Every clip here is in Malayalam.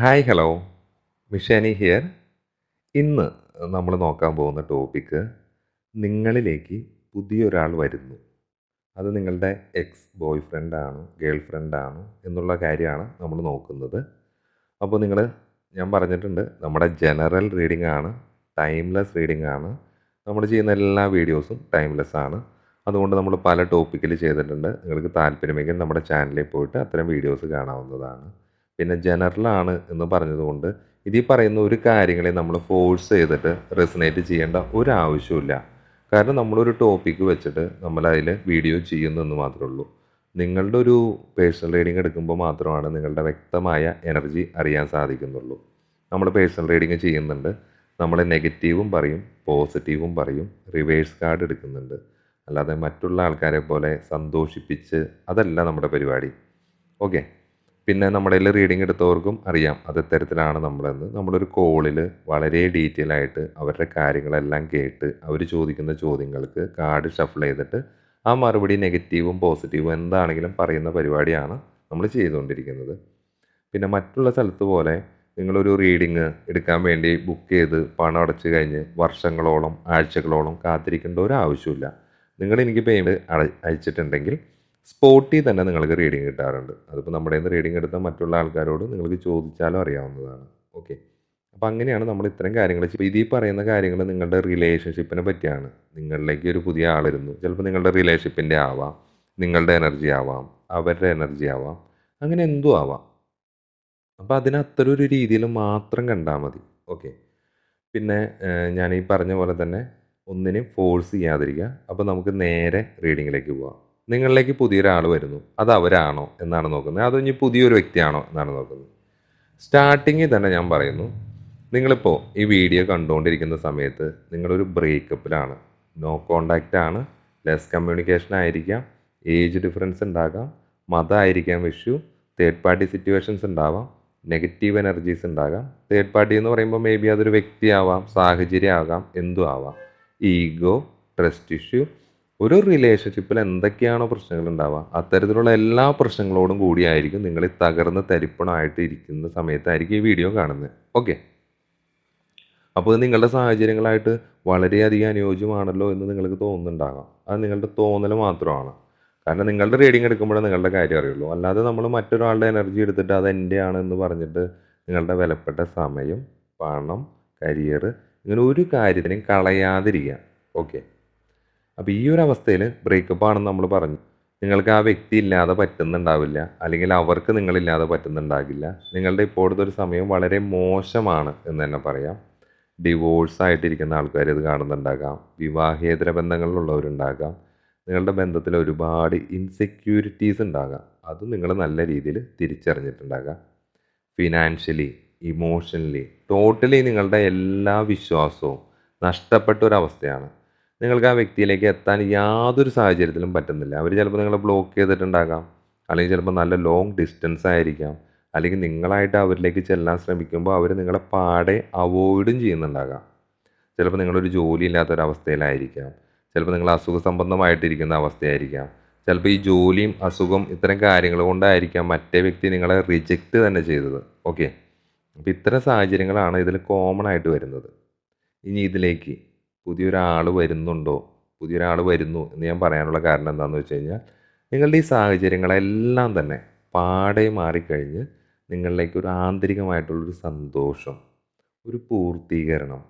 ഹായ് ഹലോ മിഷാനി ഹിയർ ഇന്ന് നമ്മൾ നോക്കാൻ പോകുന്ന ടോപ്പിക്ക് നിങ്ങളിലേക്ക് പുതിയൊരാൾ വരുന്നു. അത് നിങ്ങളുടെ എക്സ് ബോയ് ഫ്രണ്ടാണ് ഗേൾ ഫ്രണ്ടാണ് എന്നുള്ള കാര്യമാണ് നമ്മൾ നോക്കുന്നത്. അപ്പോൾ നിങ്ങൾ ഞാൻ പറഞ്ഞിട്ടുണ്ട് നമ്മുടെ ജനറൽ റീഡിംഗ് ആണ് ടൈംലെസ് റീഡിംഗ് ആണ്. നമ്മൾ ചെയ്യുന്ന എല്ലാ വീഡിയോസും ടൈംലെസ് ആണ്. അതുകൊണ്ട് നമ്മൾ പല ടോപ്പിക്കിൽ ചെയ്തിട്ടുണ്ട്. നിങ്ങൾക്ക് താല്പര്യമെങ്കിൽ നമ്മുടെ ചാനലിൽ പോയിട്ട് അത്തരം വീഡിയോസ് കാണാവുന്നതാണ്. പിന്നെ ജനറലാണ് എന്ന് പറഞ്ഞതുകൊണ്ട് ഇതിൽ പറയുന്ന ഒരു കാര്യങ്ങളെ നമ്മൾ ഫോഴ്സ് ചെയ്തിട്ട് റെസനേറ്റ് ചെയ്യേണ്ട ഒരു ആവശ്യമില്ല കാരണം നമ്മളൊരു ടോപ്പിക്ക് വെച്ചിട്ട് നമ്മളതിൽ വീഡിയോ ചെയ്യുന്നു എന്ന് മാത്രമേ ഉള്ളൂ. നിങ്ങളുടെ ഒരു പേഴ്സണൽ റീഡിംഗ് എടുക്കുമ്പോൾ മാത്രമാണ് നിങ്ങളുടെ വ്യക്തമായ എനർജി അറിയാൻ സാധിക്കുന്നുള്ളൂ. നമ്മൾ പേഴ്സണൽ റീഡിംഗ് ചെയ്യുന്നുണ്ട്. നമ്മൾ നെഗറ്റീവും പറയും പോസിറ്റീവും പറയും റിവേഴ്സ് കാർഡ് എടുക്കുന്നുണ്ട്. അല്ലാതെ മറ്റുള്ള ആൾക്കാരെ പോലെ സന്തോഷിപ്പിച്ച് അതല്ല നമ്മുടെ പരിപാടി. ഓക്കെ പിന്നെ നമ്മുടെ കയ്യിൽ റീഡിംഗ് എടുത്തവർക്കും അറിയാം അത് ഇത്തരത്തിലാണ് നമ്മളെന്ന്. നമ്മളൊരു കോളിൽ വളരെ ഡീറ്റെയിൽ ആയിട്ട് അവരുടെ കാര്യങ്ങളെല്ലാം കേട്ട് അവർ ചോദിക്കുന്ന ചോദ്യങ്ങൾക്ക് കാർഡ് ഷഫിൾ ചെയ്തിട്ട് ആ മറുപടി നെഗറ്റീവും പോസിറ്റീവും എന്താണെങ്കിലും പറയുന്ന പരിപാടിയാണ് നമ്മൾ ചെയ്തുകൊണ്ടിരിക്കുന്നത്. പിന്നെ മറ്റുള്ള സ്ഥലത്ത് പോലെ നിങ്ങളൊരു റീഡിങ് എടുക്കാൻ വേണ്ടി ബുക്ക് ചെയ്ത് പണം അടച്ചു കഴിഞ്ഞ് വർഷങ്ങളോളം ആഴ്ചകളോളം കാത്തിരിക്കേണ്ട ഒരു ആവശ്യമില്ല നിങ്ങൾ എനിക്ക് പേയ്മെന്റ് അയച്ചിട്ടുണ്ടെങ്കിൽ സ്പോട്ടിൽ തന്നെ നിങ്ങൾക്ക് റീഡിങ് കിട്ടാറുണ്ട്. അതിപ്പോൾ നമ്മുടെ നിന്ന് റീഡിങ് എടുത്ത മറ്റുള്ള ആൾക്കാരോട് നിങ്ങൾക്ക് ചോദിച്ചാലും അറിയാവുന്നതാണ്. ഓക്കെ അപ്പോൾ അങ്ങനെയാണ് നമ്മൾ ഇത്തരം കാര്യങ്ങൾ ഇതിൽ പറയുന്ന കാര്യങ്ങൾ നിങ്ങളുടെ റിലേഷൻഷിപ്പിനെ പറ്റിയാണ്. നിങ്ങളിലേക്ക് ഒരു പുതിയ ആളിരുന്നു ചിലപ്പോൾ നിങ്ങളുടെ റിലേഷൻഷിപ്പിന്റെ ആവാം നിങ്ങളുടെ എനർജി ആവാം അവരുടെ എനർജി ആവാം അങ്ങനെ എന്തും ആവാം. അപ്പോൾ അതിന് ഒരു രീതിയിൽ മാത്രം കണ്ടാൽ മതി. ഓക്കെ പിന്നെ ഞാൻ ഈ പറഞ്ഞ പോലെ തന്നെ ഒന്നിനെയും ഫോഴ്സ് ചെയ്യാതിരിക്കുക. അപ്പോൾ നമുക്ക് നേരെ റീഡിങ്ങിലേക്ക് പോവാം. നിങ്ങളിലേക്ക് പുതിയൊരാൾ വരുന്നു. അത് അവരാണോ എന്നാണ് നോക്കുന്നത്. അതോ ഇനി പുതിയൊരു വ്യക്തിയാണോ എന്നാണ് നോക്കുന്നത്. സ്റ്റാർട്ടിങ്ങിൽ തന്നെ ഞാൻ പറയുന്നു നിങ്ങളിപ്പോൾ ഈ വീഡിയോ കണ്ടുകൊണ്ടിരിക്കുന്ന സമയത്ത് നിങ്ങളൊരു ബ്രേക്കപ്പിലാണ്. നോ കോണ്ടാക്റ്റ് ആണ്. ലെസ് കമ്മ്യൂണിക്കേഷൻ ആയിരിക്കാം. ഏജ് ഡിഫറൻസ് ഉണ്ടാകാം. മതമായിരിക്കാം ഇഷ്യൂ തേർഡ് പാർട്ടി സിറ്റുവേഷൻസ് ഉണ്ടാവാം. നെഗറ്റീവ് എനർജീസ് ഉണ്ടാകാം. തേർഡ് പാർട്ടി എന്ന് പറയുമ്പോൾ മേ ബി അതൊരു വ്യക്തിയാവാം സാഹചര്യം ആകാം എന്തും ആവാം ഈഗോ ട്രസ്റ്റ് ഇഷ്യൂ ഒരു റിലേഷൻഷിപ്പിൽ എന്തൊക്കെയാണോ പ്രശ്നങ്ങൾ ഉണ്ടാവുക അത്തരത്തിലുള്ള എല്ലാ പ്രശ്നങ്ങളോടും കൂടിയായിരിക്കും നിങ്ങൾ ഈ തകർന്ന് തരിപ്പണമായിട്ട് ഇരിക്കുന്ന സമയത്തായിരിക്കും ഈ വീഡിയോ കാണുന്നത്. ഓക്കെ അപ്പോൾ ഇത് നിങ്ങളുടെ സാഹചര്യങ്ങളായിട്ട് വളരെയധികം അനുയോജ്യമാണല്ലോ എന്ന് നിങ്ങൾക്ക് തോന്നുന്നുണ്ടാകാം. അത് നിങ്ങളുടെ തോന്നൽ മാത്രമാണ്. കാരണം നിങ്ങളുടെ റീഡിങ് എടുക്കുമ്പോഴേ നിങ്ങളുടെ കാര്യം അറിയുള്ളൂ. അല്ലാതെ നമ്മൾ മറ്റൊരാളുടെ എനർജി എടുത്തിട്ട് അത് എന്റെയാണ് എന്ന് പറഞ്ഞിട്ട് നിങ്ങളുടെ വിലപ്പെട്ട സമയം പണം കരിയർ ഇങ്ങനെ ഒരു കാര്യത്തിനും കളയാതിരിക്കുക. ഓക്കെ അപ്പോൾ ഈ ഒരു അവസ്ഥയിൽ ബ്രേക്കപ്പ് ആണെന്ന് നമ്മൾ പറഞ്ഞു. നിങ്ങൾക്ക് ആ വ്യക്തി ഇല്ലാതെ പറ്റുന്നുണ്ടാവില്ല. അല്ലെങ്കിൽ അവർക്ക് നിങ്ങളില്ലാതെ പറ്റുന്നുണ്ടാകില്ല. നിങ്ങളുടെ ഇപ്പോഴത്തെ ഒരു സമയം വളരെ മോശമാണ് എന്ന് തന്നെ പറയാം. ഡിവോഴ്സ് ആയിട്ടിരിക്കുന്ന ആൾക്കാർ ഇത് കാണുന്നുണ്ടാകാം. വിവാഹേതര ബന്ധങ്ങളിലുള്ളവരുണ്ടാകാം. നിങ്ങളുടെ ബന്ധത്തിൽ ഒരുപാട് ഇൻസെക്യൂരിറ്റീസ് ഉണ്ടാകാം. അത് നിങ്ങൾ നല്ല രീതിയിൽ തിരിച്ചറിഞ്ഞിട്ടുണ്ടാകാം. ഫിനാൻഷ്യലി ഇമോഷണലി ടോട്ടലി നിങ്ങളുടെ എല്ലാ വിശ്വാസവും നഷ്ടപ്പെട്ട ഒരവസ്ഥയാണ് നിങ്ങൾക്ക് ആ വ്യക്തിയിലേക്ക് എത്താൻ യാതൊരു സാഹചര്യത്തിലും പറ്റുന്നില്ല. അവർ ചിലപ്പോൾ നിങ്ങളെ ബ്ലോക്ക് ചെയ്തിട്ടുണ്ടാകാം. അല്ലെങ്കിൽ ചിലപ്പോൾ നല്ല ലോങ് ഡിസ്റ്റൻസ് ആയിരിക്കാം. അല്ലെങ്കിൽ നിങ്ങളായിട്ട് അവരിലേക്ക് ചെല്ലാൻ ശ്രമിക്കുമ്പോൾ അവർ നിങ്ങളെ പാടെ അവോയ്ഡും ചെയ്യുന്നുണ്ടാകാം. ചിലപ്പോൾ നിങ്ങളൊരു ജോലി ഇല്ലാത്തൊരവസ്ഥയിലായിരിക്കാം ചിലപ്പോൾ നിങ്ങൾ അസുഖ സംബന്ധമായിട്ടിരിക്കുന്ന അവസ്ഥയായിരിക്കാം. ചിലപ്പോൾ ഈ ജോലിയും അസുഖം ഇത്തരം കാര്യങ്ങൾ കൊണ്ടായിരിക്കാം മറ്റേ വ്യക്തി നിങ്ങളെ റിജക്റ്റ് തന്നെ ചെയ്തത്. ഓക്കെ അപ്പോൾ ഇത്തരം സാഹചര്യങ്ങളാണ് ഇതിൽ കോമൺ ആയിട്ട് വരുന്നത്. ഇനി ഇതിലേക്ക് പുതിയൊരാൾ വരുന്നുണ്ടോ? പുതിയൊരാൾ വരുന്നു എന്ന് ഞാൻ പറയാനുള്ള കാരണം എന്താണെന്ന് വെച്ച് കഴിഞ്ഞാൽ നിങ്ങളുടെ ഈ സാഹചര്യങ്ങളെല്ലാം തന്നെ പാടെ മാറിക്കഴിഞ്ഞ് നിങ്ങളിലേക്ക് ഒരു ആന്തരികമായിട്ടുള്ളൊരു സന്തോഷം ഒരു പൂർത്തീകരണം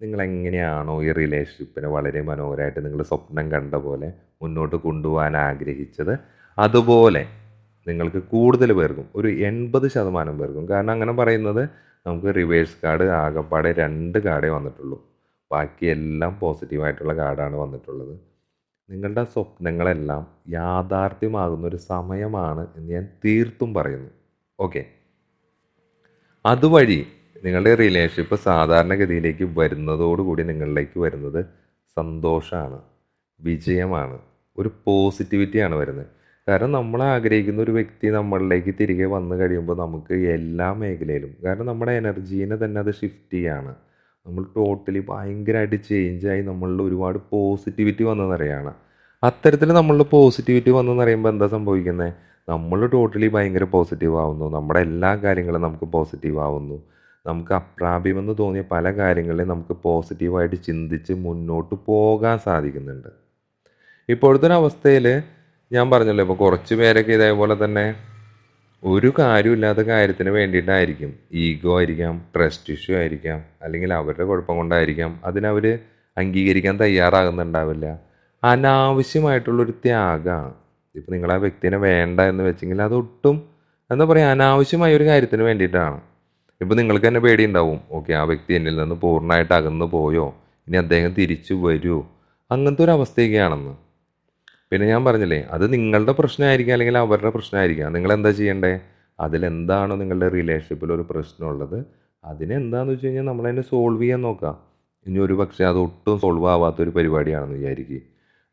നിങ്ങളെങ്ങനെയാണോ ഈ റിലേഷൻഷിപ്പിനെ വളരെ മനോഹരമായിട്ട് നിങ്ങൾ സ്വപ്നം കണ്ട പോലെ മുന്നോട്ട് കൊണ്ടുപോകാൻ ആഗ്രഹിച്ചത് അതുപോലെ നിങ്ങൾക്ക് കൂടുതൽ പേർക്കും ഒരു എൺപത് ശതമാനം പേർക്കും കാരണം അങ്ങനെ പറയുന്നത് നമുക്ക് റിവേഴ്സ് കാർഡ് ആകെപ്പാടെ രണ്ട് കാർഡേ വന്നിട്ടുള്ളൂ. ബാക്കിയെല്ലാം പോസിറ്റീവായിട്ടുള്ള കാർഡാണ് വന്നിട്ടുള്ളത്. നിങ്ങളുടെ സ്വപ്നങ്ങളെല്ലാം യാഥാർത്ഥ്യമാകുന്ന ഒരു സമയമാണ് എന്ന് ഞാൻ തീർത്തും പറയുന്നു. ഓക്കെ. അതുവഴി നിങ്ങളുടെ റിലേഷൻഷിപ്പ് സാധാരണഗതിയിലേക്ക് വരുന്നതോടുകൂടി നിങ്ങളിലേക്ക് വരുന്നത് സന്തോഷമാണ് വിജയമാണ് ഒരു പോസിറ്റിവിറ്റിയാണ് വരുന്നത്. കാരണം നമ്മൾ ആഗ്രഹിക്കുന്ന ഒരു വ്യക്തി നമ്മളിലേക്ക് തിരികെ വന്നു കഴിയുമ്പോൾ നമുക്ക് എല്ലാ മേഖലയിലും കാരണം നമ്മുടെ എനർജീനെ തന്നെ അത് ഷിഫ്റ്റ് ചെയ്യാണ്. നമ്മൾ ടോട്ടലി ഭയങ്കരമായിട്ട് ചേഞ്ചായി നമ്മളിൽ ഒരുപാട് പോസിറ്റിവിറ്റി വന്നെന്നറിയാണ് അത്തരത്തിൽ നമ്മളിൽ പോസിറ്റിവിറ്റി വന്നെന്ന് പറയുമ്പോൾ എന്താ സംഭവിക്കുന്നത് നമ്മൾ ടോട്ടലി ഭയങ്കര പോസിറ്റീവ് ആവുന്നു. നമ്മുടെ എല്ലാ കാര്യങ്ങളും നമുക്ക് പോസിറ്റീവ് ആവുന്നു. നമുക്ക് അപ്രാപ്യമെന്ന് തോന്നിയ പല കാര്യങ്ങളിലും നമുക്ക് പോസിറ്റീവായിട്ട് ചിന്തിച്ച് മുന്നോട്ട് പോകാൻ സാധിക്കുന്നുണ്ട്. ഇപ്പോഴത്തെ ഒരു അവസ്ഥയിൽ ഞാൻ പറഞ്ഞല്ലോ ഇപ്പോൾ കുറച്ച് പേരൊക്കെ ഇതേപോലെ തന്നെ ഒരു കാര്യമില്ലാത്ത കാര്യത്തിന് വേണ്ടിയിട്ടായിരിക്കും. ഈഗോ ആയിരിക്കാം ട്രസ്റ്റ് ഇഷ്യൂ ആയിരിക്കാം അല്ലെങ്കിൽ അവരുടെ കുഴപ്പം കൊണ്ടായിരിക്കാം. അതിനവർ അംഗീകരിക്കാൻ തയ്യാറാകുന്നുണ്ടാവില്ല. അനാവശ്യമായിട്ടുള്ളൊരു ത്യാഗമാണ്. ഇപ്പം നിങ്ങൾ ആ വ്യക്തിനെ വേണ്ട എന്ന് വെച്ചെങ്കിൽ അതൊട്ടും എന്താ പറയുക അനാവശ്യമായ ഒരു കാര്യത്തിന് വേണ്ടിയിട്ടാണ്. ഇപ്പം നിങ്ങൾക്ക് തന്നെ പേടിയുണ്ടാവും. ഓക്കെ ആ വ്യക്തി എന്നിൽ നിന്ന് പൂർണമായിട്ട് അകന്നു പോയോ? ഇനി അദ്ദേഹം തിരിച്ചു വരുമോ? അങ്ങനത്തെ ഒരു അവസ്ഥയൊക്കെയാണെന്ന്. പിന്നെ ഞാൻ പറഞ്ഞില്ലേ അത് നിങ്ങളുടെ പ്രശ്നമായിരിക്കാം അല്ലെങ്കിൽ അവരുടെ പ്രശ്നമായിരിക്കാം. നിങ്ങൾ എന്താ ചെയ്യേണ്ടത് അതിലെന്താണോ നിങ്ങളുടെ റിലേഷൻഷിപ്പിൽ ഒരു പ്രശ്നമുള്ളത്? അതിനെന്താണെന്ന് വെച്ച് കഴിഞ്ഞാൽ നമ്മളതിനെ സോൾവ് ചെയ്യാൻ നോക്കാം. ഇനി ഒരു പക്ഷേ അത് ഒട്ടും സോൾവ് ആവാത്തൊരു പരിപാടിയാണെന്ന് വിചാരിക്കുക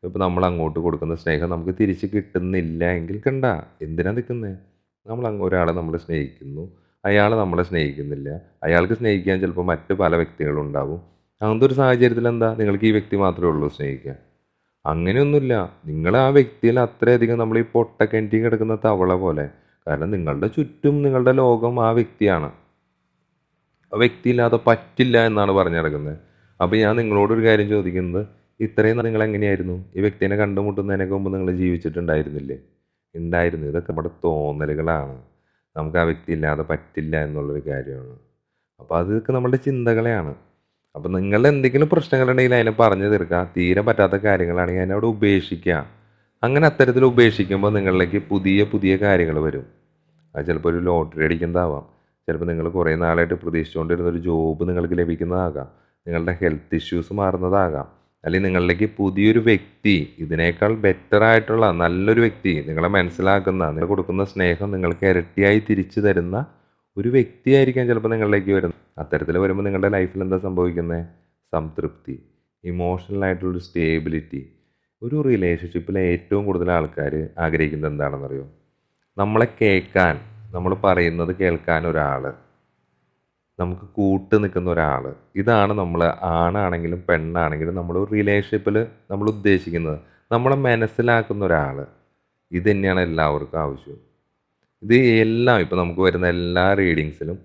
ഇപ്പോൾ നമ്മൾ അങ്ങോട്ട് കൊടുക്കുന്ന സ്നേഹം നമുക്ക് തിരിച്ച് കിട്ടുന്നില്ല എങ്കിൽ കണ്ട എന്തിനാ നിൽക്കുന്നത് നമ്മൾ അങ്ങ് ഒരാളെ നമ്മൾ സ്നേഹിക്കുന്നു. അയാൾ നമ്മളെ സ്നേഹിക്കുന്നില്ല. അയാൾക്ക് സ്നേഹിക്കാൻ ചിലപ്പോൾ മറ്റ് പല വ്യക്തികളുണ്ടാവും. അങ്ങനത്തെ ഒരു സാഹചര്യത്തിൽ എന്താ നിങ്ങൾക്ക് ഈ വ്യക്തി മാത്രമേ ഉള്ളൂ സ്നേഹിക്കാൻ അങ്ങനെയൊന്നുമില്ല. നിങ്ങൾ ആ വ്യക്തിയിൽ അത്രയധികം നമ്മൾ ഈ പൊട്ട പൊട്ടക്കിണറ്റി കിടക്കുന്ന തവള പോലെ. കാരണം നിങ്ങളുടെ ചുറ്റും നിങ്ങളുടെ ലോകം ആ വ്യക്തിയാണ്. ആ വ്യക്തിയില്ലാതെ പറ്റില്ല എന്നാണ് പറഞ്ഞു നടക്കുന്നത്. അപ്പോൾ ഞാൻ നിങ്ങളോടൊരു കാര്യം ചോദിക്കുന്നത്. ഇത്രയും നിങ്ങൾ എങ്ങനെയായിരുന്നു? ഈ വ്യക്തിനെ കണ്ടുമുട്ടുന്നതിനൊക്കെ മുമ്പ് നിങ്ങൾ ജീവിച്ചിട്ടുണ്ടായിരുന്നില്ലേ? ഉണ്ടായിരുന്നു ഇതൊക്കെ നമ്മുടെ തോന്നലുകളാണ്. നമുക്ക് ആ വ്യക്തി ഇല്ലാതെ പറ്റില്ല എന്നുള്ളൊരു കാര്യമാണ്. അപ്പോൾ അതൊക്കെ നമ്മുടെ ചിന്തകളെയാണ്. അപ്പോൾ നിങ്ങൾ എന്തെങ്കിലും പ്രശ്നങ്ങളുണ്ടെങ്കിൽ അതിനെ പറഞ്ഞു തീർക്കുക. തീരെ പറ്റാത്ത കാര്യങ്ങളാണെങ്കിൽ അതിനെ അവിടെ ഉപേക്ഷിക്കുക. അങ്ങനെ അത്തരത്തിൽ ഉപേക്ഷിക്കുമ്പോൾ നിങ്ങളിലേക്ക് പുതിയ പുതിയ കാര്യങ്ങൾ വരും. അത് ചിലപ്പോൾ ഒരു ലോട്ടറി അടിക്കുന്നതാവാം. ചിലപ്പോൾ നിങ്ങൾ കുറേ നാളായിട്ട് പ്രതീക്ഷിച്ചുകൊണ്ടിരുന്ന ഒരു ജോബ് നിങ്ങൾക്ക് ലഭിക്കുന്നതാകാം. നിങ്ങളുടെ ഹെൽത്ത് ഇഷ്യൂസ് മാറുന്നതാകാം. അല്ലെങ്കിൽ നിങ്ങളിലേക്ക് പുതിയൊരു വ്യക്തി ഇതിനേക്കാൾ ബെറ്റർ ആയിട്ടുള്ള നല്ലൊരു വ്യക്തി നിങ്ങളെ മനസ്സിലാക്കുന്ന നിങ്ങൾ കൊടുക്കുന്ന സ്നേഹം നിങ്ങൾക്ക് ഇരട്ടിയായി തിരിച്ചു തരുന്ന ഒരു വ്യക്തിയായിരിക്കാം ചിലപ്പോൾ നിങ്ങളിലേക്ക് വരുന്നത്. അത്തരത്തിൽ വരുമ്പോൾ നിങ്ങളുടെ ലൈഫിൽ എന്താ സംഭവിക്കുന്നത്? സംതൃപ്തി ഇമോഷണൽ ആയിട്ടുള്ളൊരു സ്റ്റേബിലിറ്റി ഒരു റിലേഷൻഷിപ്പിലെ ഏറ്റവും കൂടുതൽ ആൾക്കാർ ആഗ്രഹിക്കുന്നത് എന്താണെന്നറിയോ? നമ്മളെ കേൾക്കാൻ നമ്മൾ പറയുന്നത് കേൾക്കാൻ ഒരാൾ നമുക്ക് കൂട്ട് നിൽക്കുന്ന ഒരാൾ. ഇതാണ് നമ്മൾ ആണാണെങ്കിലും പെണ്ണാണെങ്കിലും നമ്മൾ റിലേഷൻഷിപ്പിൽ നമ്മൾ ഉദ്ദേശിക്കുന്നത്. നമ്മളെ മനസ്സിലാക്കുന്ന ഒരാൾ. ഇത് തന്നെയാണ് എല്ലാവർക്കും ആവശ്യം. ഇത് എല്ലാം ഇപ്പോൾ നമുക്ക് വരുന്ന എല്ലാ റീഡിങ്സിലും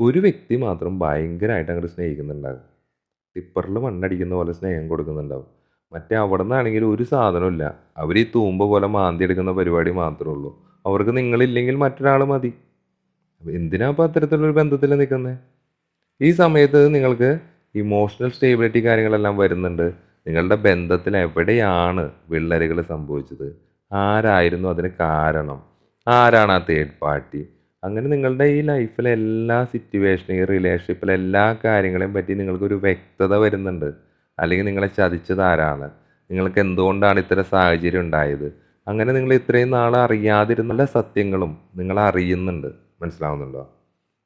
ഒരു വ്യക്തി മാത്രം ഭയങ്കരമായിട്ട് അങ്ങോട്ട് സ്നേഹിക്കുന്നുണ്ടാകും ടിപ്പറിൽ മണ്ണടിക്കുന്ന പോലെ സ്നേഹം കൊടുക്കുന്നുണ്ടാവും. മറ്റേ അവിടെ നിന്നാണെങ്കിൽ ഒരു സാധനമില്ല അവർ ഈ തൂമ്പ പോലെ മാന്തി എടുക്കുന്ന പരിപാടി മാത്രമേ ഉള്ളൂ. അവർക്ക് നിങ്ങളില്ലെങ്കിൽ മറ്റൊരാൾ മതി. എന്തിനാ അപ്പോൾ അത്തരത്തിലൊരു ബന്ധത്തിൽ നിൽക്കുന്നത് ഈ സമയത്ത് നിങ്ങൾക്ക് ഇമോഷണൽ സ്റ്റേബിലിറ്റി കാര്യങ്ങളെല്ലാം വരുന്നുണ്ട്. നിങ്ങളുടെ ബന്ധത്തിൽ എവിടെയാണ് വിള്ളലുകൾ സംഭവിച്ചത്? ആരായിരുന്നു അതിന് കാരണം? ആരാണ് ആ തേർഡ് പാർട്ടി അങ്ങനെ നിങ്ങളുടെ ഈ ലൈഫിലെ എല്ലാ സിറ്റുവേഷനും ഈ റിലേഷൻഷിപ്പിലെ എല്ലാ കാര്യങ്ങളെയും പറ്റി നിങ്ങൾക്കൊരു വ്യക്തത വരുന്നുണ്ട്. അല്ലെങ്കിൽ നിങ്ങളെ ചതിച്ചത് ആരാണ്? നിങ്ങൾക്ക് എന്തുകൊണ്ടാണ് ഇത്തരം സാഹചര്യം ഉണ്ടായത്? അങ്ങനെ നിങ്ങൾ ഇത്രയും നാൾ അറിയാതിരുന്ന സത്യങ്ങളും നിങ്ങൾ അറിയുന്നുണ്ട്. മനസ്സിലാവുന്നുണ്ടോ?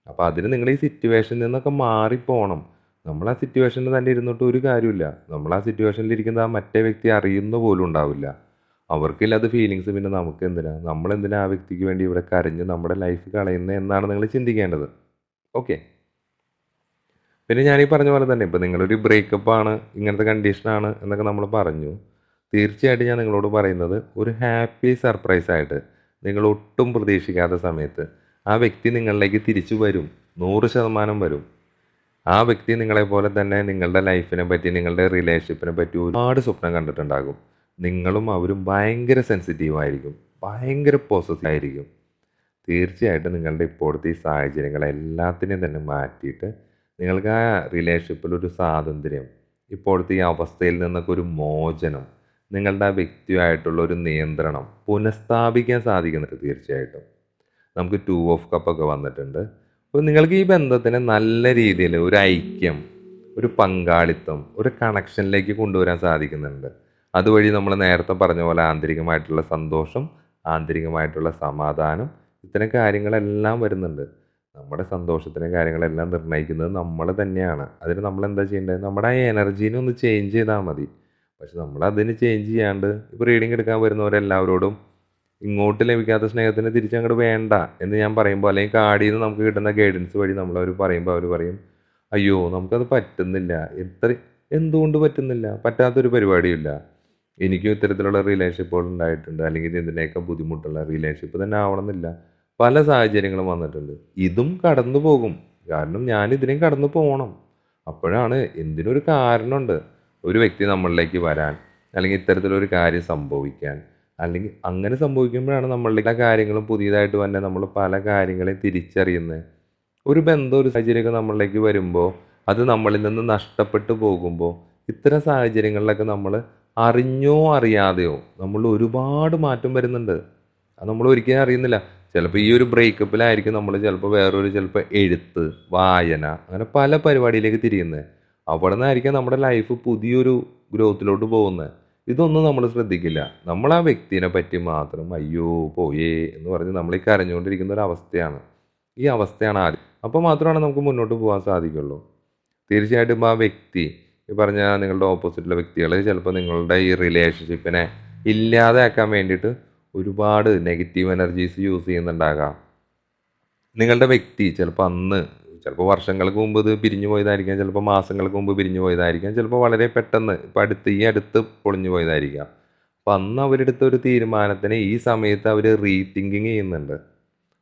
അപ്പോൾ അതിന് നിങ്ങൾ ഈ സിറ്റുവേഷനിൽ നിന്നൊക്കെ മാറിപ്പോണം. നമ്മൾ ആ സിറ്റുവേഷനിൽ തന്നെ ഇരുന്നിട്ട് ഒരു കാര്യമില്ല നമ്മൾ ആ സിറ്റുവേഷനിൽ ഇരിക്കുന്ന ആ മറ്റേ വ്യക്തി അറിയുന്ന പോലും ഉണ്ടാവില്ല. അവർക്കില്ലാത്ത ഫീലിങ്സ് പിന്നെ നമുക്ക് എന്തിനാ നമ്മൾ എന്തിനാ ആ വ്യക്തിക്ക് വേണ്ടി ഇവിടെ കരഞ്ഞ് നമ്മുടെ ലൈഫ് കളയുന്നത് എന്നാണ് നിങ്ങൾ ചിന്തിക്കേണ്ടത്. ഓക്കെ പിന്നെ ഞാൻ ഈ പറഞ്ഞ പോലെ തന്നെ ഇപ്പോൾ നിങ്ങളൊരു ബ്രേക്കപ്പ് ആണ് ഇങ്ങനത്തെ കണ്ടീഷനാണ് എന്നൊക്കെ നമ്മൾ പറഞ്ഞു. തീർച്ചയായിട്ടും ഞാൻ നിങ്ങളോട് പറയുന്നത് ഒരു ഹാപ്പി സർപ്രൈസ് ആയിട്ട് നിങ്ങൾ ഒട്ടും പ്രതീക്ഷിക്കാത്ത സമയത്ത് ആ വ്യക്തി നിങ്ങളിലേക്ക് തിരിച്ചു വരും. നൂറ് ശതമാനം വരും. ആ വ്യക്തി നിങ്ങളെ പോലെ തന്നെ നിങ്ങളുടെ ലൈഫിനെ പറ്റി നിങ്ങളുടെ റിലേഷൻഷിപ്പിനെ പറ്റി ഒരുപാട് സ്വപ്നം കണ്ടിട്ടുണ്ടാകും. നിങ്ങളും അവരും ഭയങ്കര സെൻസിറ്റീവ് ആയിരിക്കും. ഭയങ്കര പോസസീവ് ആയിരിക്കും. തീർച്ചയായിട്ടും നിങ്ങളുടെ ഇപ്പോഴത്തെ ഈ സാഹചര്യങ്ങളെല്ലാത്തിനെയും തന്നെ മാറ്റിയിട്ട് നിങ്ങൾക്ക് ആ റിലേഷൻഷിപ്പിൽ ഒരു സ്വാതന്ത്ര്യം ഇപ്പോഴത്തെ ഈ അവസ്ഥയിൽ നിന്നൊക്കെ ഒരു മോചനം നിങ്ങളുടെ ആ വ്യക്തിയായിട്ടുള്ള ഒരു നിയന്ത്രണം പുനഃസ്ഥാപിക്കാൻ സാധിക്കുന്നുണ്ട് തീർച്ചയായിട്ടും. നമുക്ക് ടു ഓഫ് കപ്പൊക്കെ വന്നിട്ടുണ്ട്. അപ്പോൾ നിങ്ങൾക്ക് ഈ ബന്ധത്തിന് നല്ല രീതിയിൽ ഒരു ഐക്യം ഒരു പങ്കാളിത്തം ഒരു കണക്ഷനിലേക്ക് കൊണ്ടുവരാൻ സാധിക്കുന്നുണ്ട്. അതുവഴി നമ്മൾ നേരത്തെ പറഞ്ഞ പോലെ ആന്തരികമായിട്ടുള്ള സന്തോഷം ആന്തരികമായിട്ടുള്ള സമാധാനം ഇത്തരം കാര്യങ്ങളെല്ലാം വരുന്നുണ്ട്. നമ്മുടെ സന്തോഷത്തിന് കാര്യങ്ങളെല്ലാം നിർണയിക്കുന്നത് നമ്മൾ തന്നെയാണ്. അതിന് നമ്മൾ എന്താ ചെയ്യേണ്ടത്? നമ്മുടെ ആ എനർജീനെ ഒന്ന് ചേഞ്ച് ചെയ്താൽ മതി. പക്ഷെ നമ്മൾ അതിന് ചേഞ്ച് ചെയ്യാണ്ട് ഇപ്പോൾ റീഡിങ് എടുക്കാൻ വരുന്നവരെല്ലാവരോടും ഇങ്ങോട്ട് ലഭിക്കാത്ത സ്നേഹത്തിന് തിരിച്ചങ്ങോട്ട് വേണ്ട എന്ന് ഞാൻ പറയുമ്പോൾ അല്ലെങ്കിൽ കാടിയിൽ നിന്ന് നമുക്ക് കിട്ടുന്ന ഗൈഡൻസ് വഴി നമ്മൾ നമ്മളവർ പറയുമ്പോൾ അവർ പറയും അയ്യോ നമുക്കത് പറ്റുന്നില്ല. എത്ര എന്തുകൊണ്ട് പറ്റുന്നില്ല? പറ്റാത്തൊരു പരിപാടിയില്ല എനിക്കും ഇത്തരത്തിലുള്ള റിലേഷൻഷിപ്പുകൾ ഉണ്ടായിട്ടുണ്ട്. അല്ലെങ്കിൽ ഇതിന്റെയൊക്കെ ബുദ്ധിമുട്ടുള്ള റിലേഷൻഷിപ്പ് തന്നെ ആവണമെന്നില്ല. പല സാഹചര്യങ്ങളും വന്നിട്ടുണ്ട്. ഇതും കടന്നു പോകും. കാരണം ഞാൻ ഇതിനെയും കടന്നു പോകണം അപ്പോഴാണ് എന്തിനൊരു കാരണമുണ്ട്? ഒരു വ്യക്തി നമ്മളിലേക്ക് വരാൻ അല്ലെങ്കിൽ ഇത്തരത്തിലൊരു കാര്യം സംഭവിക്കാൻ അല്ലെങ്കിൽ അങ്ങനെ സംഭവിക്കുമ്പോഴാണ് നമ്മളുടെ എല്ലാ കാര്യങ്ങളും പുതിയതായിട്ട് തന്നെ നമ്മൾ പല കാര്യങ്ങളെയും തിരിച്ചറിയുന്നത് ഒരു ബന്ധം ഒരു സാഹചര്യമൊക്കെ നമ്മളിലേക്ക് വരുമ്പോൾ അത് നമ്മളിൽ നിന്ന് നഷ്ടപ്പെട്ടു പോകുമ്പോൾ ഇത്തരം സാഹചര്യങ്ങളിലൊക്കെ നമ്മൾ അറിഞ്ഞോ അറിയാതെയോ നമ്മൾ ഒരുപാട് മാറ്റം വരുന്നുണ്ട്. അത് നമ്മൾ ഒരിക്കലും അറിയുന്നില്ല. ചിലപ്പോൾ ഈ ഒരു ബ്രേക്കപ്പിലായിരിക്കും നമ്മൾ ചിലപ്പോൾ വേറൊരു ചിലപ്പോൾ എഴുത്ത് വായന അങ്ങനെ പല പരിപാടിയിലേക്ക് തിരിയുന്നത്. അവിടെ നിന്നായിരിക്കും നമ്മുടെ ലൈഫ് പുതിയൊരു ഗ്രോത്തിലോട്ട് പോകുന്നത്. ഇതൊന്നും നമ്മൾ ശ്രദ്ധിക്കില്ല. നമ്മൾ ആ വ്യക്തിനെ പറ്റി മാത്രം അയ്യോ പോയേ എന്ന് പറഞ്ഞ് നമ്മൾ ഈ കരഞ്ഞുകൊണ്ടിരിക്കുന്ന ഒരു അവസ്ഥയാണ്. ഈ അവസ്ഥയാണ് ആദ്യം. അപ്പോൾ മാത്രമാണ് നമുക്ക് മുന്നോട്ട് പോകാൻ സാധിക്കുള്ളൂ. തീർച്ചയായിട്ടും ആ വ്യക്തി ഈ പറഞ്ഞ നിങ്ങളുടെ ഓപ്പോസിറ്റുള്ള വ്യക്തികൾ ചിലപ്പോൾ നിങ്ങളുടെ ഈ റിലേഷൻഷിപ്പിനെ ഇല്ലാതാക്കാൻ വേണ്ടിയിട്ട് ഒരുപാട് നെഗറ്റീവ് എനർജീസ് യൂസ് ചെയ്യുന്നുണ്ടാകാം. നിങ്ങളുടെ വ്യക്തി ചിലപ്പോൾ അന്ന് ചിലപ്പോൾ വർഷങ്ങൾക്ക് മുമ്പ് ഇത് പിരിഞ്ഞു പോയതായിരിക്കാം ചിലപ്പോൾ മാസങ്ങൾക്ക് മുമ്പ് പിരിഞ്ഞു പോയതായിരിക്കാം ചിലപ്പോൾ വളരെ പെട്ടെന്ന് ഇപ്പം അടുത്ത് ഈ അടുത്ത് പൊളിഞ്ഞു പോയതായിരിക്കാം. അപ്പം അന്ന് അവരെടുത്ത ഒരു തീരുമാനത്തിന് ഈ സമയത്ത് അവർ റീതിങ്കിങ് ചെയ്യുന്നുണ്ട്.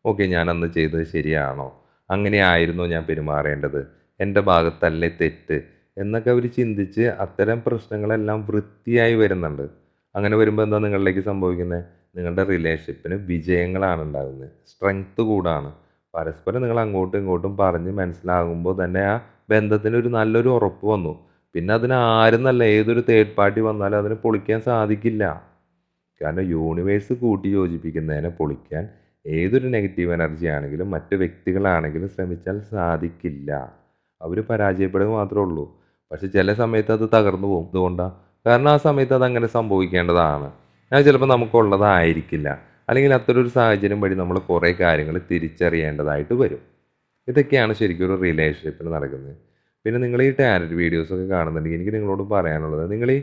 ഓക്കെ ഞാൻ അന്ന് ചെയ്തത് ശരിയാണോ? അങ്ങനെ ആയിരുന്നു ഞാൻ പെരുമാറേണ്ടത്. എന്റെ ഭാഗത്തല്ലേ തെറ്റ്. എന്നൊക്കെ അവർ ചിന്തിച്ച് അത്തരം പ്രശ്നങ്ങളെല്ലാം വൃത്തിയായി വരുന്നുണ്ട്. അങ്ങനെ വരുമ്പോൾ എന്താ നിങ്ങളിലേക്ക് സംഭവിക്കുന്നത് നിങ്ങളുടെ റിലേഷൻഷിപ്പിന് വിജയങ്ങളാണ് ഉണ്ടാകുന്നത് സ്ട്രെങ്ത് കൂടാണ്. പരസ്പരം നിങ്ങൾ അങ്ങോട്ടും ഇങ്ങോട്ടും പറഞ്ഞ് മനസ്സിലാകുമ്പോൾ തന്നെ ആ ബന്ധത്തിന് ഒരു നല്ലൊരു ഉറപ്പ് വന്നു. പിന്നെ അതിന് ആരും നല്ല ഏതൊരു തേർഡ് പാർട്ടി വന്നാലും അതിന് പൊളിക്കാൻ സാധിക്കില്ല. കാരണം യൂണിവേഴ്സ് കൂട്ടി യോജിപ്പിക്കുന്നതിനെ പൊളിക്കാൻ ഏതൊരു നെഗറ്റീവ് എനർജി ആണെങ്കിലും മറ്റ് വ്യക്തികളാണെങ്കിലും ശ്രമിച്ചാൽ സാധിക്കില്ല. അവർ പരാജയപ്പെടുക മാത്രമേ ഉള്ളൂ. പക്ഷെ ചില സമയത്ത് അത് തകർന്നു പോകും. അതുകൊണ്ടാണ് കാരണം ആ സമയത്ത് അത് അങ്ങനെ സംഭവിക്കേണ്ടതാണ്. അത് ചിലപ്പോൾ നമുക്കുള്ളതായിരിക്കില്ല. അല്ലെങ്കിൽ അത്തരൊരു സാഹചര്യം വഴി നമ്മൾ കുറേ കാര്യങ്ങൾ തിരിച്ചറിയേണ്ടതായിട്ട് വരും. ഇതൊക്കെയാണ് ശരിക്കും ഒരു റിലേഷൻഷിപ്പിൽ നടക്കുന്നത്. പിന്നെ നിങ്ങൾ ഈ ടാലന്റ് വീഡിയോസൊക്കെ കാണുന്നുണ്ടെങ്കിൽ എനിക്ക് നിങ്ങളോട് പറയാനുള്ളത് നിങ്ങൾ ഈ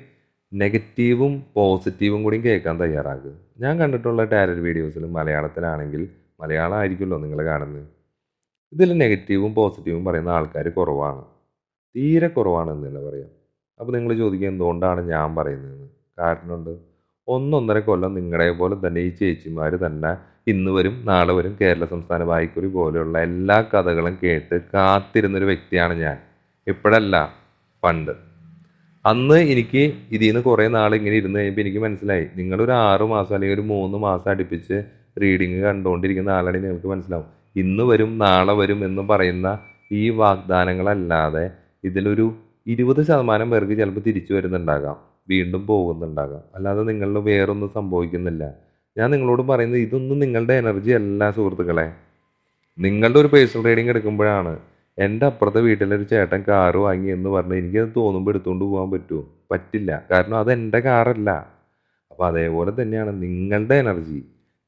നെഗറ്റീവും പോസിറ്റീവും കൂടി കേൾക്കാൻ തയ്യാറാക്കുക ഞാൻ കണ്ടിട്ടുള്ള ടാരറ്റ് വീഡിയോസിൽ മലയാളത്തിലാണെങ്കിൽ മലയാളം ആയിരിക്കുമല്ലോ നിങ്ങൾ കാണുന്നത്. ഇതിൽ നെഗറ്റീവും പോസിറ്റീവും പറയുന്ന ആൾക്കാർ കുറവാണ്. തീരെ കുറവാണ് എന്ന് തന്നെ പറയാം. അപ്പോൾ നിങ്ങൾ ചോദിക്കുക എന്തുകൊണ്ടാണ് ഞാൻ പറയുന്നതെന്ന്? കാരണമുണ്ട്. ഒന്നൊന്നര കൊല്ലം നിങ്ങളെ പോലെ തന്നെ ഈ ചേച്ചിമാർ തന്നെ ഇന്ന് വരും നാളെ വരും കേരള സംസ്ഥാന വായിക്കുറി പോലെയുള്ള എല്ലാ കഥകളും കേട്ട് കാത്തിരുന്നൊരു വ്യക്തിയാണ് ഞാൻ. ഇപ്പോഴല്ല പണ്ട്. അന്ന് എനിക്ക് ഇതിൽ നിന്ന് കുറേ നാൾ ഇങ്ങനെ ഇരുന്ന് കഴിയുമ്പോൾ എനിക്ക് മനസ്സിലായി. നിങ്ങളൊരു ആറ് മാസം അല്ലെങ്കിൽ ഒരു മൂന്ന് മാസം അടുപ്പിച്ച് റീഡിങ് കണ്ടുകൊണ്ടിരിക്കുന്ന ആളാണെങ്കിൽ നിങ്ങൾക്ക് മനസ്സിലാവും. ഇന്ന് വരും നാളെ വരും എന്ന് പറയുന്ന ഈ വാഗ്ദാനങ്ങളല്ലാതെ ഇതിലൊരു ഇരുപത് ശതമാനം പേർക്ക് ചിലപ്പോൾ തിരിച്ചു വരുന്നുണ്ടാകാം. വീണ്ടും പോകുന്നുണ്ടാകാം. അല്ലാതെ നിങ്ങളിൽ വേറൊന്നും സംഭവിക്കുന്നില്ല. ഞാൻ നിങ്ങളോട് പറയുന്നത് ഇതൊന്നും നിങ്ങളുടെ എനർജി അല്ല സുഹൃത്തുക്കളെ. നിങ്ങളുടെ ഒരു പേഴ്സണൽ റീഡിങ് എടുക്കുമ്പോഴാണ് എന്റെ അപ്പുറത്തെ വീട്ടിലൊരു ചേട്ടൻ കാറ് വാങ്ങി എന്ന് പറഞ്ഞ് എനിക്കത് തോന്നുമ്പോൾ എടുത്തുകൊണ്ട് പോകാൻ പറ്റുമോ പറ്റില്ല. കാരണം അത് എന്റെ കാറല്ല അപ്പോൾ അതേപോലെ തന്നെയാണ് നിങ്ങളുടെ എനർജി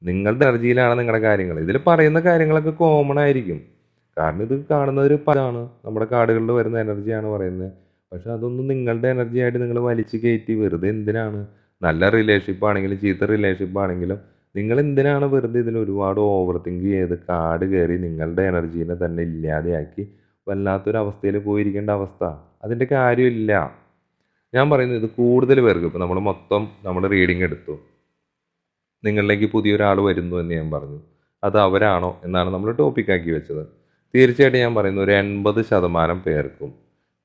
നിങ്ങളുടെ എനർജിയിലാണ് നിങ്ങളുടെ കാര്യങ്ങൾ. ഇതിൽ പറയുന്ന കാര്യങ്ങളൊക്കെ കോമൺ ആയിരിക്കും. കാരണം ഇത് കാണുന്നത് ഒരു പഴമാണ് നമ്മുടെ കാർഡുകളിൽ വരുന്ന എനർജിയാണ് പറയുന്നത്. പക്ഷെ അതൊന്നും നിങ്ങളുടെ എനർജി ആയിട്ട് നിങ്ങൾ വലിച്ചു കയറ്റി വെറുതെ എന്തിനാണ്? നല്ല റിലേഷൻഷിപ്പ് ആണെങ്കിലും ചീത്ത റിലേഷൻഷിപ്പ് ആണെങ്കിലും നിങ്ങൾ എന്തിനാണ് വെറുതെ ഇതിൽ ഒരുപാട് ഓവർ തിങ്ക് ചെയ്ത് കാട് കയറി നിങ്ങളുടെ എനർജീനെ തന്നെ ഇല്ലാതെയാക്കി വല്ലാത്തൊരു അവസ്ഥയിൽ പോയിരിക്കേണ്ട അവസ്ഥ? അതിന്റെ കാര്യമില്ല. ഞാൻ പറയുന്നത് ഇത് കൂടുതൽ പേർക്ക് ഇപ്പോൾ നമ്മൾ മൊത്തം നമ്മൾ റീഡിങ് എടുത്തു. നിങ്ങളിലേക്ക് പുതിയൊരാൾ വരുന്നു എന്ന് ഞാൻ പറഞ്ഞു. അത് അവരാണോ എന്നാണ് നമ്മൾ ടോപ്പിക്കാക്കി വെച്ചത്. തീർച്ചയായിട്ടും ഞാൻ പറയുന്നു ഒരു എൺപത് ശതമാനം പേർക്കും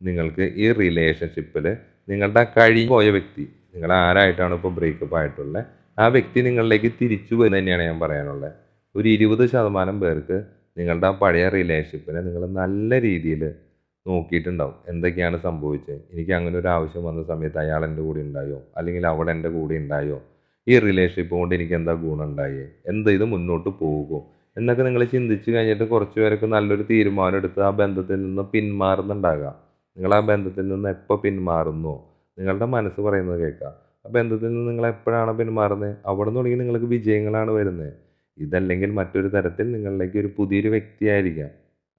നിങ്ങൾക്ക് ഈ റിലേഷൻഷിപ്പിൽ നിങ്ങളുടെ കഴിഞ്ഞു പോയ വ്യക്തി നിങ്ങൾ ആരായിട്ടാണ് ഇപ്പോൾ ബ്രേക്കപ്പ് ആയിട്ടുള്ളത് ആ വ്യക്തി നിങ്ങളിലേക്ക് തിരിച്ചു വരുന്നത് തന്നെയാണ് ഞാൻ പറയാനുള്ളത് ഒരു ഇരുപത് ശതമാനം പേർക്ക് നിങ്ങളുടെ ആ പഴയ റിലേഷൻഷിപ്പിനെ നിങ്ങൾ നല്ല രീതിയിൽ നോക്കിയിട്ടുണ്ടാവും. എന്തൊക്കെയാണ് സംഭവിച്ചത് എനിക്ക് അങ്ങനെ ഒരു ആവശ്യം വന്ന സമയത്ത് അയാൾ എന്റെ കൂടെ ഉണ്ടായോ? അല്ലെങ്കിൽ അവൾ എന്റെ കൂടെ ഉണ്ടായോ? ഈ റിലേഷൻഷിപ്പ് കൊണ്ട് എനിക്ക് എന്താ ഗുണം ഉണ്ടായേ? എന്താ ഇത് മുന്നോട്ട് പോകുമോ എന്നൊക്കെ നിങ്ങൾ ചിന്തിച്ച് കഴിഞ്ഞിട്ട് കുറച്ച് പേരൊക്കെ നല്ലൊരു തീരുമാനം എടുത്ത് ആ ബന്ധത്തിൽ നിന്ന് പിന്മാറുന്നുണ്ടാകാം. നിങ്ങൾ ആ ബന്ധത്തിൽ നിന്ന് എപ്പോൾ പിന്മാറുന്നു? നിങ്ങളുടെ മനസ്സ് പറയുന്നത് കേൾക്കാം. ആ ബന്ധത്തിൽ നിന്ന് നിങ്ങൾ എപ്പോഴാണ് പിന്മാറുന്നത്? അവിടെ നിന്ന് തുടങ്ങി നിങ്ങൾക്ക് വിജയങ്ങളാണ് വരുന്നത്. ഇതല്ലെങ്കിൽ മറ്റൊരു തരത്തിൽ നിങ്ങളിലേക്ക് ഒരു പുതിയൊരു വ്യക്തിയായിരിക്കാം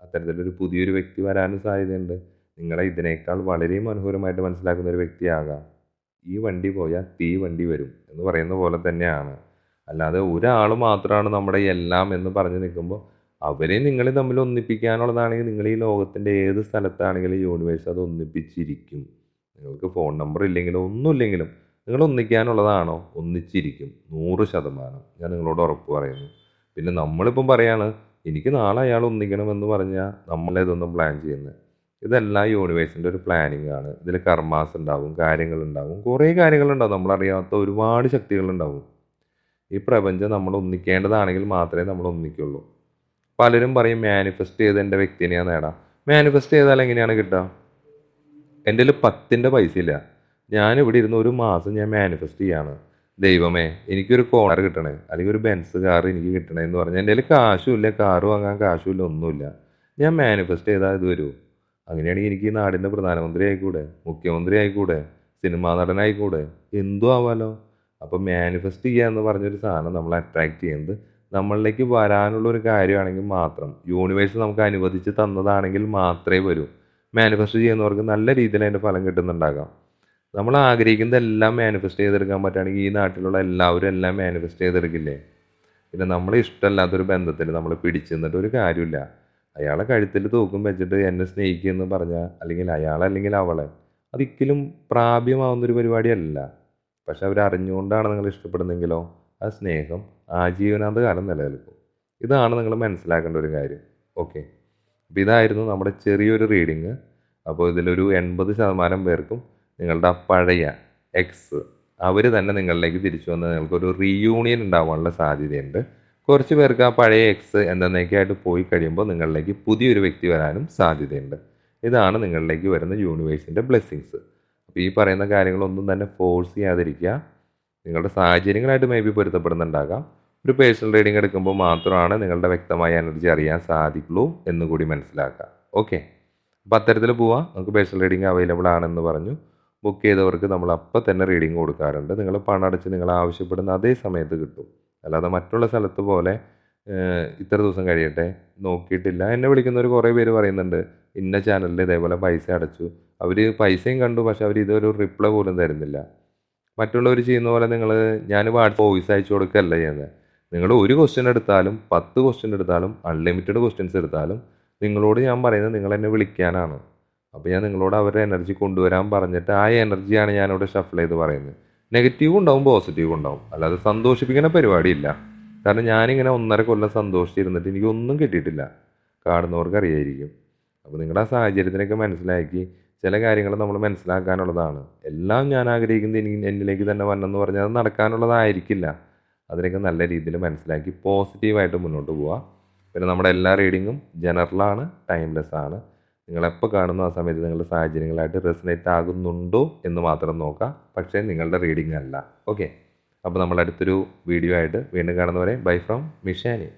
അത്തരത്തിലൊരു പുതിയൊരു വ്യക്തി വരാനും സാധ്യതയുണ്ട്. നിങ്ങളെ ഇതിനേക്കാൾ വളരെ മനോഹരമായിട്ട് മനസ്സിലാക്കുന്ന ഒരു വ്യക്തിയാകാം. ഈ വണ്ടി പോയാൽ തീ വണ്ടി വരും എന്ന് പറയുന്ന പോലെ തന്നെയാണ്. അല്ലാതെ ഒരാൾ മാത്രമാണ് നമ്മുടെ എല്ലാം എന്ന് പറഞ്ഞു നിൽക്കുമ്പോൾ അവരെ നിങ്ങൾ തമ്മിൽ ഒന്നിപ്പിക്കാനുള്ളതാണെങ്കിൽ നിങ്ങൾ ഈ ലോകത്തിന്റെ ഏത് സ്ഥലത്താണെങ്കിലും യൂണിവേഴ്സ് അത് ഒന്നിപ്പിച്ചിരിക്കും. നിങ്ങൾക്ക് ഫോൺ നമ്പർ ഇല്ലെങ്കിലും ഒന്നുമില്ലെങ്കിലും നിങ്ങൾ ഒന്നിക്കാനുള്ളതാണോ? ഒന്നിച്ചിരിക്കും. നൂറ് ശതമാനം. ഞാൻ നിങ്ങളോട് ഉറപ്പ് പറയുന്നു. പിന്നെ നമ്മളിപ്പം പറയാണ് എനിക്ക് നാളെ അയാൾ ഒന്നിക്കണമെന്ന് പറഞ്ഞാൽ നമ്മളെ ഇതൊന്നും പ്ലാൻ ചെയ്യുന്നത് ഇതെല്ലാം യൂണിവേഴ്സിന്റെ ഒരു പ്ലാനിങ് ആണ്. ഇതിൽ കർമാസ് ഉണ്ടാവും കാര്യങ്ങളുണ്ടാവും കുറേ കാര്യങ്ങളുണ്ടാവും. നമ്മളറിയാത്ത ഒരുപാട് ശക്തികളുണ്ടാവും ഈ പ്രപഞ്ചം നമ്മൾ ഒന്നിക്കേണ്ടതാണെങ്കിൽ മാത്രമേ നമ്മൾ ഒന്നിക്കുള്ളൂ. പലരും പറയും മാനിഫെസ്റ്റ് ചെയ്ത് എന്റെ വ്യക്തിനെ നേടാം. മാനിഫെസ്റ്റ് ചെയ്താൽ എങ്ങനെയാണ് കിട്ടുക? എന്റെ കയ്യിൽ പത്തിന്റെ പൈസ ഇല്ല. ഞാനിവിടെ ഇരുന്ന് ഒരു മാസം ഞാൻ മാനിഫെസ്റ്റ് ചെയ്യാണ്. ദൈവമേ എനിക്കൊരു കോണർ കിട്ടണേ അല്ലെങ്കിൽ ഒരു ബെൻസ് കാർ എനിക്ക് കിട്ടണേ എന്ന് പറഞ്ഞാൽ എന്റെ കയ്യിൽ കാശും ഇല്ല കാറ് വാങ്ങാൻ കാശും ഇല്ല ഒന്നുമില്ല. ഞാൻ മാനിഫെസ്റ്റ് ചെയ്താൽ ഇത് വരുമോ അങ്ങനെയാണെങ്കിൽ എനിക്ക് ഈ നാടിന്റെ പ്രധാനമന്ത്രി ആയിക്കൂടെ മുഖ്യമന്ത്രി ആയിക്കൂടെ സിനിമാ നടനായിക്കൂടെ എന്തോ ആവാലോ. അപ്പോൾ മാനിഫെസ്റ്റ് ചെയ്യുക എന്ന് പറഞ്ഞൊരു സാധനം നമ്മൾ അട്രാക്ട് ചെയ്യുന്നത് നമ്മളിലേക്ക് വരാനുള്ള ഒരു കാര്യമാണെങ്കിൽ മാത്രം. യൂണിവേഴ്സ് നമുക്ക് അനുവദിച്ച് തന്നതാണെങ്കിൽ മാത്രമേ വരൂ. മാനിഫെസ്റ്റ് ചെയ്യുന്നവർക്ക് നല്ല രീതിയിൽ അതിന്റെ ഫലം കിട്ടുന്നുണ്ടാകാം. നമ്മൾ ആഗ്രഹിക്കുന്നത് എല്ലാം മാനിഫെസ്റ്റ് ചെയ്തെടുക്കാൻ പറ്റുകയാണെങ്കിൽ ഈ നാട്ടിലുള്ള എല്ലാവരും എല്ലാം മാനിഫെസ്റ്റ് ചെയ്തെടുക്കില്ലേ? പിന്നെ നമ്മളെ ഇഷ്ടമല്ലാത്തൊരു ബന്ധത്തിൽ നമ്മൾ പിടിച്ചെന്നിട്ട് ഒരു കാര്യമില്ല. അയാളെ കഴുത്തിൽ തൂക്കും വെച്ചിട്ട് എന്നെ സ്നേഹിക്കുമെന്ന് പറഞ്ഞാൽ അല്ലെങ്കിൽ അയാളല്ലെങ്കിൽ അവളെ. അതൊരിക്കലും പ്രാപ്യമാവുന്നൊരു പരിപാടിയല്ല. പക്ഷെ അവരറിഞ്ഞുകൊണ്ടാണ് നിങ്ങൾ ഇഷ്ടപ്പെടുന്നെങ്കിലോ? ആ സ്നേഹം ആജീവനാന്ത കാലം നിലനിൽക്കും. ഇതാണ് നിങ്ങൾ മനസ്സിലാക്കേണ്ട ഒരു കാര്യം. ഓക്കെ. അപ്പോൾ ഇതായിരുന്നു നമ്മുടെ ചെറിയൊരു റീഡിങ്. അപ്പോൾ ഇതിലൊരു എൺപത് ശതമാനം പേർക്കും നിങ്ങളുടെ ആ പഴയ എക്സ് അവർ തന്നെ നിങ്ങളിലേക്ക് തിരിച്ചു വന്ന് നിങ്ങൾക്കൊരു റീയൂണിയൻ ഉണ്ടാവാനുള്ള സാധ്യതയുണ്ട്. കുറച്ച് പേർക്ക് ആ പഴയ എക്സ് എന്തെന്നൊക്കെയായിട്ട് പോയി കഴിയുമ്പോൾ നിങ്ങളിലേക്ക് പുതിയൊരു വ്യക്തി വരാനും സാധ്യതയുണ്ട്. ഇതാണ് നിങ്ങളിലേക്ക് വരുന്ന യൂണിവേഴ്സിന്റെ ബ്ലെസ്സിങ്സ് ഈ പറയുന്ന കാര്യങ്ങളൊന്നും തന്നെ ഫോഴ്സ് ചെയ്യാതിരിക്കുക. നിങ്ങളുടെ സാഹചര്യങ്ങളായിട്ട് മേ ബി പൊരുത്തപ്പെടുന്നുണ്ടാകാം. ഒരു പേഴ്സണൽ റീഡിംഗ് എടുക്കുമ്പോൾ മാത്രമാണ് നിങ്ങളുടെ വ്യക്തമായ എനർജി അറിയാൻ സാധിക്കുള്ളൂ എന്ന് കൂടി മനസ്സിലാക്കുക. ഓക്കെ അപ്പോൾ അത്തരത്തിൽ പോവാം. നമുക്ക് പേഴ്സണൽ റീഡിംഗ് അവൈലബിൾ ആണെന്ന് പറഞ്ഞു. ബുക്ക് ചെയ്തവർക്ക് നമ്മൾ അപ്പം തന്നെ റീഡിംഗ് കൊടുക്കാറുണ്ട്. നിങ്ങൾ പണം അടച്ച് നിങ്ങൾ ആവശ്യപ്പെടുന്ന അതേ സമയത്ത് കിട്ടും. അല്ലാതെ മറ്റുള്ള സ്ഥലത്ത് പോലെ ഇത്ര ദിവസം കഴിയട്ടെ നോക്കിയിട്ടില്ല. എന്നെ വിളിക്കുന്നവർ കുറേ പേര് പറയുന്നുണ്ട്. ഇന്ന ചാനലിൽ ഇതേപോലെ പൈസ അടച്ചു. അവർ പൈസയും കണ്ടു പക്ഷെ അവർ ഇതൊരു റിപ്ലൈ പോലും തരുന്നില്ല. മറ്റുള്ളവർ ചെയ്യുന്ന പോലെ നിങ്ങൾ ഞാൻ വാട്സപ്പ് വോയിസ് അയച്ചു കൊടുക്കുകയല്ല ചെയ്യുന്നത് നിങ്ങൾ ഒരു ക്വസ്റ്റ്യൻ എടുത്താലും പത്ത് ക്വസ്റ്റ്യൻ എടുത്താലും അൺലിമിറ്റഡ് ക്വസ്റ്റ്യൻസ് എടുത്താലും നിങ്ങളോട് ഞാൻ പറയുന്നത് നിങ്ങൾ എന്നെ വിളിക്കാനാണ്. അപ്പോൾ ഞാൻ നിങ്ങളോട് അവരുടെ എനർജി കൊണ്ടുവരാൻ പറഞ്ഞിട്ട് ആ എനർജിയാണ് ഞാനിവിടെ ഷഫിൾ ചെയ്ത് പറയുന്നത് നെഗറ്റീവ് ഉണ്ടാവും പോസിറ്റീവ് ഉണ്ടാവും. അല്ലാതെ സന്തോഷിപ്പിക്കുന്ന പരിപാടിയില്ല. കാരണം ഞാനിങ്ങനെ ഒന്നര കൊല്ലം സന്തോഷിച്ചിരുന്നിട്ട് എനിക്കൊന്നും കിട്ടിയിട്ടില്ല. കാണുന്നവർക്ക് അറിയായിരിക്കും. അപ്പോൾ നിങ്ങളുടെ ആ സാഹചര്യത്തിനൊക്കെ മനസ്സിലാക്കി ചില കാര്യങ്ങൾ നമ്മൾ മനസ്സിലാക്കാനുള്ളതാണ്. എല്ലാം ഞാൻ ആഗ്രഹിക്കുന്നത് എനിക്ക് എന്നിലേക്ക് തന്നെ വന്നെന്ന് പറഞ്ഞാൽ അത് നടക്കാനുള്ളതായിരിക്കില്ല. അതിനൊക്കെ നല്ല രീതിയിൽ മനസ്സിലാക്കി പോസിറ്റീവായിട്ട് മുന്നോട്ട് പോവുക പിന്നെ നമ്മുടെ എല്ലാ റീഡിങ്ങും ജനറലാണ് ടൈംലെസ് ആണ്. നിങ്ങളെപ്പോൾ കാണുന്നു ആ സമയത്ത് നിങ്ങളുടെ സാഹചര്യങ്ങളായിട്ട് റെസിനേറ്റ് ആകുന്നുണ്ടോ എന്ന് മാത്രം നോക്കുക പക്ഷേ നിങ്ങളുടെ റീഡിംഗ് അല്ല ഓക്കെ. അപ്പോൾ നമ്മൾ അടുത്തൊരു വീഡിയോ ആയിട്ട് വീണ്ടും കാണുന്നവരെ ബൈ ഫ്രം മിഷാനി.